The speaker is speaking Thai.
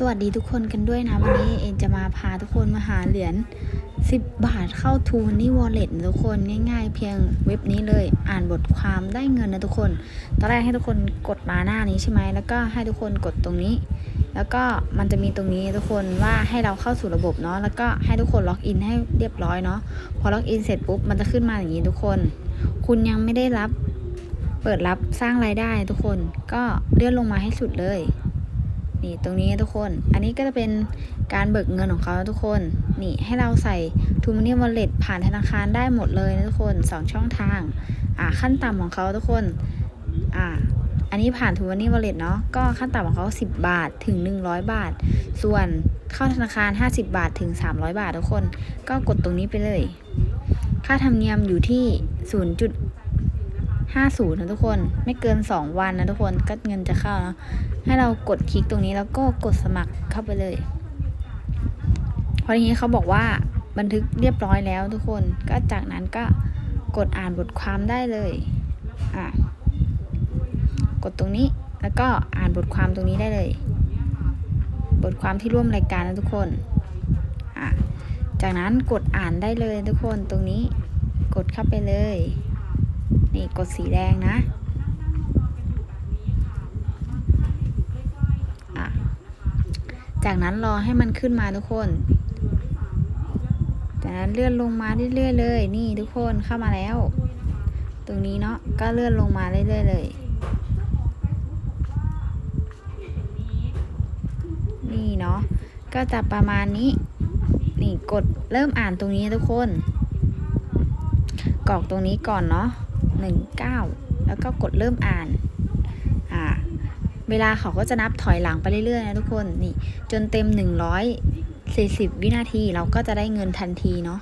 สวัสดีทุกคนกันด้วยนะ วันนี้เอ็นจะมาพาทุกคนมาหาเหรียญ10 บาทเข้าทูนี่วอลเล็ตทุกคนง่ายๆ เพียงเว็บนี้เลยอ่านบทความได้เงินนะทุกคน ตอนแรกให้ทุกคนกดมาหน้านี้ใช่ไหมแล้วก็ให้ทุกคนกดตรงนี้ แล้วก็มันจะมีตรงนี้ทุกคนว่าให้เราเข้าสู่ระบบเนาะแล้วก็ให้ทุกคนล็อกอินให้เรียบร้อยเนาะพอล็อกอินเสร็จปุ๊บมันจะขึ้นมาอย่างนี้ทุกคน คุณยังไม่ได้รับ เปิดรับสร้างรายได้ทุกคนก็เลื่อนลงมาให้สุดเลย นี่ตรงนี้ทุกคน อันนี้ก็จะเป็นการเบิกเงินของเขาทุกคน นี่ให้เราใส่ t ูม n น y Wallet ผ่านธนาคารได้หมดเลยนะทุกคน 2 ช่องทาง อ่าขั้นต่ำของเขาทุกคน อ่าอันนี้ผ่าน t ูม n น y Wallet เนาะ ก็ขั้นต่ำของเขา10 บาทถึง 100 บาท ส่วนเข้าธนาคาร 50 บาทถึง 300 บาททุกคน ก็กดตรงนี้ไปเลย ค่าธรรมเนียมอยู่ที่ 50นะทุกคนไม่เกิน 2 วันนะทุกคนก็เงินจะเข้าเนาะให้เรากดคลิกตรงนี้แล้วก็กดสมัครเข้าไปเลยพอทีนี้เขาบอกว่าบันทึกเรียบร้อยแล้วทุกคนก็จากนั้นก็กดอ่านบทความได้เลยอะกดตรงนี้แล้วก็อ่านบทความตรงนี้ได้เลย บทความที่ร่วมรายการนะทุกคนอะจากนั้นกดอ่านได้เลยทุกคนตรงนี้กดเข้าไปเลย นี่กดสีแดงนะจากนั้นรอให้มันขึ้นมาทุกคน จากนั้นเลื่อนลงมาเรื่อยๆเลย นี่ทุกคนเข้ามาแล้ว ตรงนี้เนาะก็เลื่อนลงมาเรื่อยๆเลย นี่เนาะก็จะประมาณนี้ นี่กดเริ่มอ่านตรงนี้ทุกคนกรอกตรงนี้ก่อนเนาะ หนึ่งเก้าแล้วก็กดเริ่มอ่านอ่าเวลาเขาก็จะนับถอยหลังไปเรื่อยๆนะทุกคนนี่จนเต็ม 140 วินาทีเราก็จะได้เงินทันทีเนาะ